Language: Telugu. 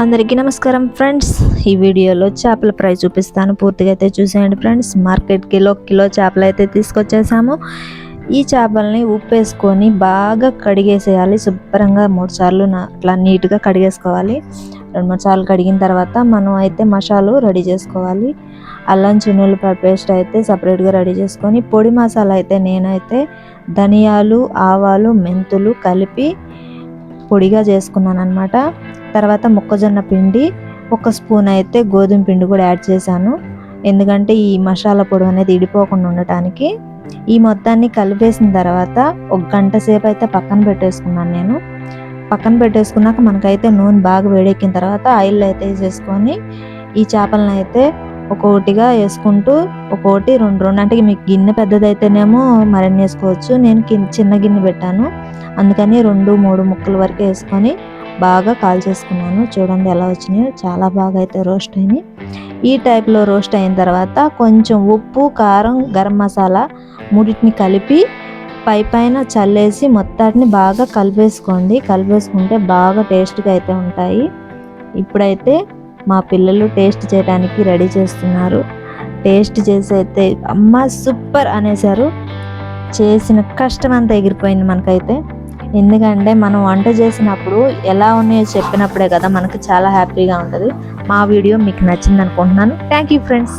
అందరికీ నమస్కారం ఫ్రెండ్స్. ఈ వీడియోలో చేపల ఫ్రై చూపిస్తాను. పూర్తిగా అయితే చూసేయండి ఫ్రెండ్స్. మార్కెట్ కిలో కిలో చేపలు అయితే తీసుకొచ్చేసాము. ఈ చేపల్ని ఉప్పు వేసుకొని బాగా కడిగేసేయాలి. శుభ్రంగా మూడు సార్లు అట్లా నీట్గా కడిగేసుకోవాలి. రెండు మూడు సార్లు కడిగిన తర్వాత మనం అయితే మసాలు రెడీ చేసుకోవాలి. అల్లం చిన్నులపాయ పేస్ట్ అయితే సపరేట్గా రెడీ చేసుకొని పొడి మసాలా అయితే నేనైతే ధనియాలు ఆవాలు మెంతులు కలిపి పొడిగా చేసుకున్నాను అనమాట తర్వాత మొక్కజొన్న పిండి ఒక స్పూన్ అయితే గోధుమ పిండి కూడా యాడ్ చేశాను. ఎందుకంటే ఈ మసాలా పొడి అనేది ఇడిపోకుండా ఉండటానికి. ఈ మొత్తాన్ని కలిపేసిన తర్వాత ఒక గంట సేపు అయితే పక్కన పెట్టేసుకున్నాను నేను. పక్కన పెట్టేసుకున్నాక మనకైతే నూనె బాగా వేడెక్కిన తర్వాత ఆయిల్ అయితే వేసేసుకొని ఈ చేపలను అయితే ఒక్కొక్కటిగా వేసుకుంటూ ఒక్కొక్కటి రెండు రెండు అంటే మీకు గిన్నె పెద్దదైతేనేమో మరిన్ని వేసుకోవచ్చు. నేను చిన్న గిన్నె పెట్టాను. అందుకని రెండు మూడు ముక్కల వరకు వేసుకొని బాగా కాల్చేసుకున్నాను చూడండి ఎలా వచ్చినాయో. చాలా బాగా అయితే రోస్ట్ అయినాయి. ఈ టైప్లో రోస్ట్ అయిన తర్వాత కొంచెం ఉప్పు కారం గరం మసాలా మూడింటిని కలిపి పై పైన చల్లేసి మొత్తాన్ని బాగా కలిపేసుకోండి. కలిపేసుకుంటే బాగా టేస్ట్గా అయితే ఉంటాయి. ఇప్పుడైతే మా పిల్లలు టేస్ట్ చేయడానికి రెడీ చేస్తున్నారు. టేస్ట్ చేసి అయితే అమ్మ సూపర్ అనేసారు చేసిన కష్టం అంతా ఎగిరిపోయింది మనకైతే. ఎందుకంటే మనం వంట చేసినప్పుడు ఎలా ఉన్నాయో చెప్పినప్పుడే కదా మనకు చాలా హ్యాపీగా ఉంటుంది. మా వీడియో మీకు నచ్చింది అనుకుంటున్నాను థ్యాంక్ యూ ఫ్రెండ్స్